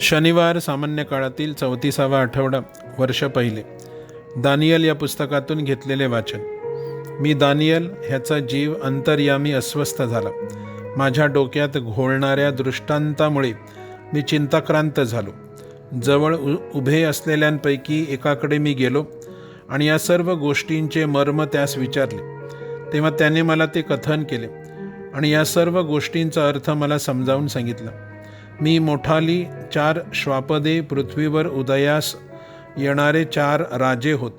शनिवार सामान्य काळातील चौतीसावा आठवडा वर्ष पहिले. दानियल या पुस्तकातून घेतलेले वाचन. मी दानियल ह्याचा जीव अंतर्यामी अस्वस्थ झाला. माझ्या डोक्यात घोळणाऱ्या दृष्टांतामुळे मी चिंताक्रांत झालो. जवळ उ उभे असलेल्यांपैकी एकाकडे मी गेलो आणि या सर्व गोष्टींचे मर्म त्यास विचारले. तेव्हा त्याने मला ते कथन केले आणि या सर्व गोष्टींचा अर्थ मला समजावून सांगितला. मी मोठाली चार श्वापदे पृथ्वीवर उदयास येणारे चार राजे होत.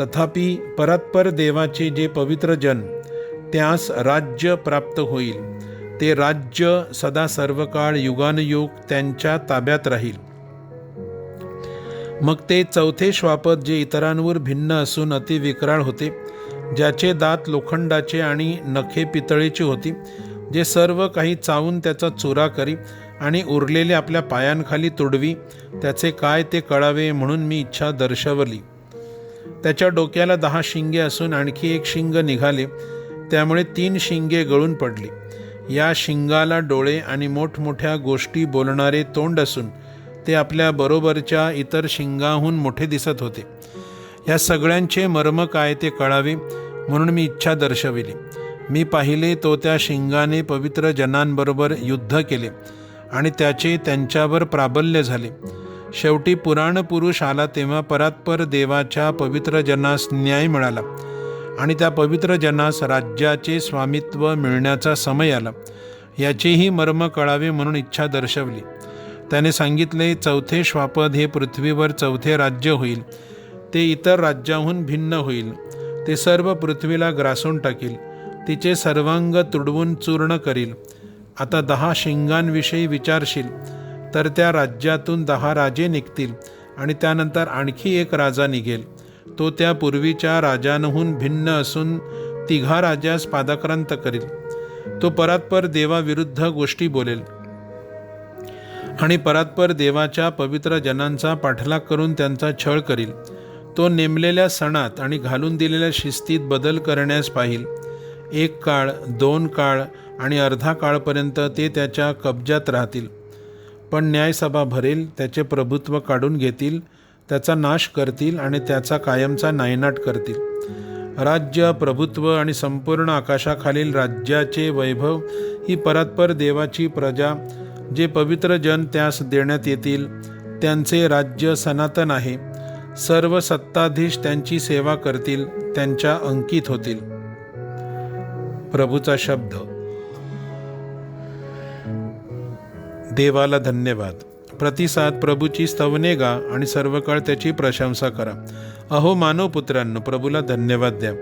तथापि परत्पर देवाचे जे पवित्र जन त्यास राज्य प्राप्त होईल. ते राज्य सदा सर्व काळ युगानयुग त्यांच्या ताब्यात राहील. मग ते चौथे श्वापद जे इतरांवर भिन्न असून अतिविकराळ होते ज्याचे दात लोखंडाचे आणि नखे पितळेची होती जे सर्व काही चावून त्याचा चुरा करी आणि उरलेले आपल्या पायांखाली तुडवी त्याचे काय ते कळावे म्हणून मी इच्छा दर्शवली. त्याच्या डोक्याला दहा शिंगे असून आणखी एक शिंग निघाले त्यामुळे तीन शिंगे गळून पडली. या शिंगाला डोळे आणि मोठमोठ्या गोष्टी बोलणारे तोंड असून ते आपल्या बरोबरच्या इतर शिंगाहून मोठे दिसत होते. या सगळ्यांचे मर्म काय ते कळावे म्हणून मी इच्छा दर्शविली. मी पाहिले तो त्या शिंगाने पवित्र जनांबरोबर युद्ध केले आणि त्याचे त्यांच्यावर प्राबल्य झाले. शेवटी पुराण पुरुष आला तेव्हा परात्पर देवाच्या पवित्र जनास न्याय मिळाला आणि त्या पवित्र जनास राज्याचे स्वामित्व मिळण्याचा समय आला. याचेही मर्म कळावे म्हणून इच्छा दर्शवली. त्याने सांगितले चौथे श्वापद हे पृथ्वीवर चौथे राज्य होईल. ते इतर राज्याहून भिन्न होईल. ते सर्व पृथ्वीला ग्रासून टाकील. तिचे सर्वांग तुडवून चूर्ण करील. आता दहा शिंगांविषयी विचारशील तर त्या राज्यातून दहा राजे निघतील आणि त्यानंतर आणखी एक राजा निघेल. तो त्या पूर्वीच्या राजांहून भिन्न असून तिघा राजास पादाक्रांत करील. तो परात्पर देवाविरुद्ध गोष्टी बोलेल आणि परात्पर देवाच्या पवित्र जनांचा पाठलाग करून त्यांचा छळ करील. तो नेमलेल्या सणात आणि घालून दिलेल्या शिस्तीत बदल करण्यास पाहिल. एक काळ दोन काळ आणि अर्धा काळपर्यंत ते त्याच्या कब्जात राहतील. पण न्यायसभा भरेल त्याचे प्रभुत्व काढून घेतील त्याचा नाश करतील आणि त्याचा कायमचा नायनाट करतील. राज्य प्रभुत्व आणि संपूर्ण आकाशाखालील राज्याचे वैभव ही परत्पर देवाची प्रजा जे पवित्र जन त्यास देण्यात येतील त्यांचे राज्य सनातन आहे. सर्व सत्ताधीश त्यांची सेवा करतील त्यांच्या अंकित होतील. प्रभूचा शब्द. देवाला धन्यवाद. प्रतिसाद प्रभूची स्तवने गा आणि सर्व काळ त्याची प्रशंसा करा. अहो मानव पुत्रांनो प्रभूला धन्यवाद द्या.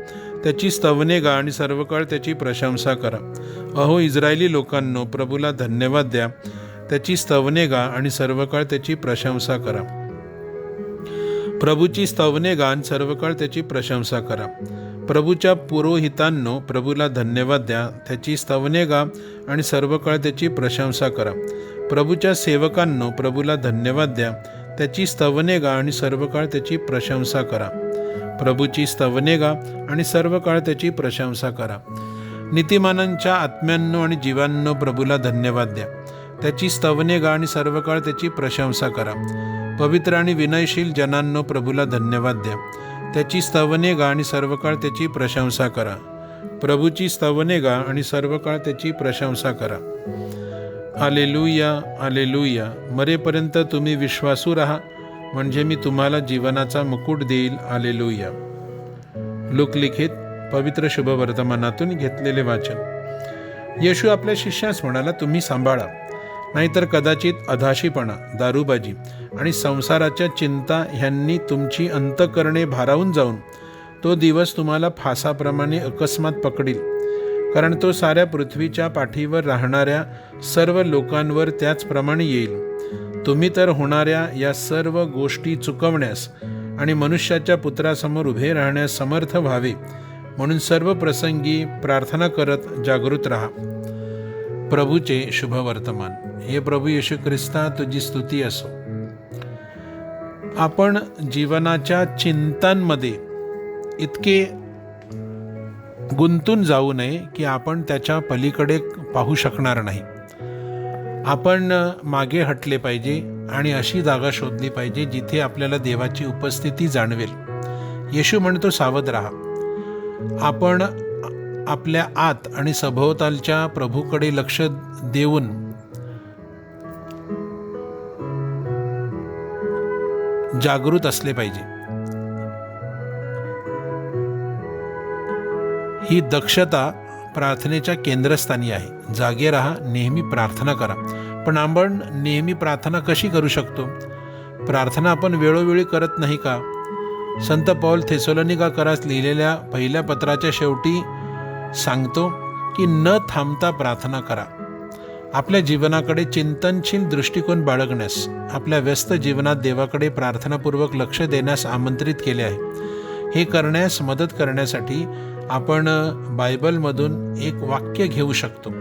त्याची स्तवने गा आणि सर्व काळ त्याची प्रशंसा करा. अहो इस्रायली लोकांनो प्रभूला धन्यवाद द्या. त्याची स्तवने गा आणि सर्व काळ त्याची प्रशंसा करा. प्रभूची स्तवने गा आणि सर्व काळ त्याची प्रशंसा करा. प्रभूच्या पुरोहितांनो प्रभूला धन्यवाद द्या. त्याची स्तवने गा आणि सर्व काळ त्याची प्रशंसा करा. प्रभूच्या सेवकांनो प्रभूला धन्यवाद द्या. त्याची स्तवने गा आणि सर्व काळ त्याची प्रशंसा करा. प्रभूची स्तवने गा आणि सर्व काळ त्याची प्रशंसा करा. नीतिमानांच्या आत्म्यांनो आणि जीवांनो प्रभूला धन्यवाद द्या. त्याची स्तवने गा आणि सर्व काळ त्याची प्रशंसा करा. पवित्र आणि विनयशील जनांनो प्रभूला धन्यवाद द्या. त्याची स्तवने गा आणि सर्व काळ त्याची प्रशंसा करा. प्रभूची स्तवने गा आणि सर्व काळ त्याची प्रशंसा करा. आलेलुया आलेलुया. मरेपर्यंत तुम्ही विश्वासू राहा म्हणजे मी तुम्हाला जीवनाचा मुकुट देईल. आलेलुया. लोकलिखित पवित्र शुभवर्तमानातून घेतलेले वाचन. येशू आपल्या शिष्यास म्हणाला तुम्ही सांभाळा. नाहीतर कदाचित अधाशीपणा दारूबाजी आणि संसाराच्या चिंता ह्यांनी तुमची अंतकरणे भारावून जाऊन तो दिवस तुम्हाला फासाप्रमाणे अकस्मात पकडील. कारण तो साऱ्या पृथ्वीच्या पाठीवर राहणाऱ्या सर्व लोकांवर त्याचप्रमाणे येईल. तुम्ही तर होणाऱ्या या सर्व गोष्टी चुकवण्यास आणि मनुष्याच्या पुत्रासमोर उभे राहण्यास समर्थ व्हावे म्हणून सर्व प्रसंगी प्रार्थना करत जागृत राहा. प्रभूचे शुभ वर्तमान हे प्रभू येशू ख्रिस्ता तुझी स्तुती असो. आपण जीवनाच्या चिंतांमध्ये इतके गुंतून जाऊ नये की आपण त्याच्या पलीकडे पाहू शकणार नाही. आपण मागे हटले पाहिजे आणि अशी जागा शोधली पाहिजे जिथे आपल्याला देवाची उपस्थिती जाणवेल. येशू म्हणतो सावध राहा. आपण आपल्या आत आणि सभोवतालच्या प्रभूकडे लक्ष देऊन जागृत असले पाहिजे. ही दक्षता प्रार्थनेच्या केंद्रस्थानी आहे. जागे राहा नेहमी प्रार्थना करा. पण आपण नेहमी प्रार्थना कशी करू शकतो? प्रार्थना आपण वेळोवेळी करत नाही का? संत पौल थेसोलनिका करास लिहिलेल्या पहिल्या पत्राच्या शेवटी सांगतो की न थांबता प्रार्थना करा. आपल्या जीवनाकडे चिंतनशील दृष्टिकोन बाळगण्यास आपल्या व्यस्त जीवनात देवाकडे प्रार्थनापूर्वक लक्ष देण्यास आमंत्रित केले आहे. हे करण्यास मदत करण्यासाठी आपण बायबलमधून एक वाक्य घेऊ शकतो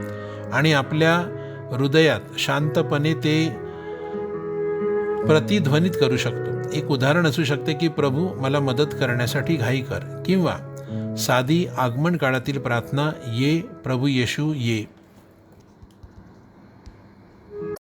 आणि आपल्या हृदयात शांतपणे ते प्रतिध्वनित करू शकतो. एक उदाहरण असू शकते की प्रभू मला मदत करण्यासाठी घाई कर किंवा साधी आगमन काळातील प्रार्थना ये प्रभू येशू ये.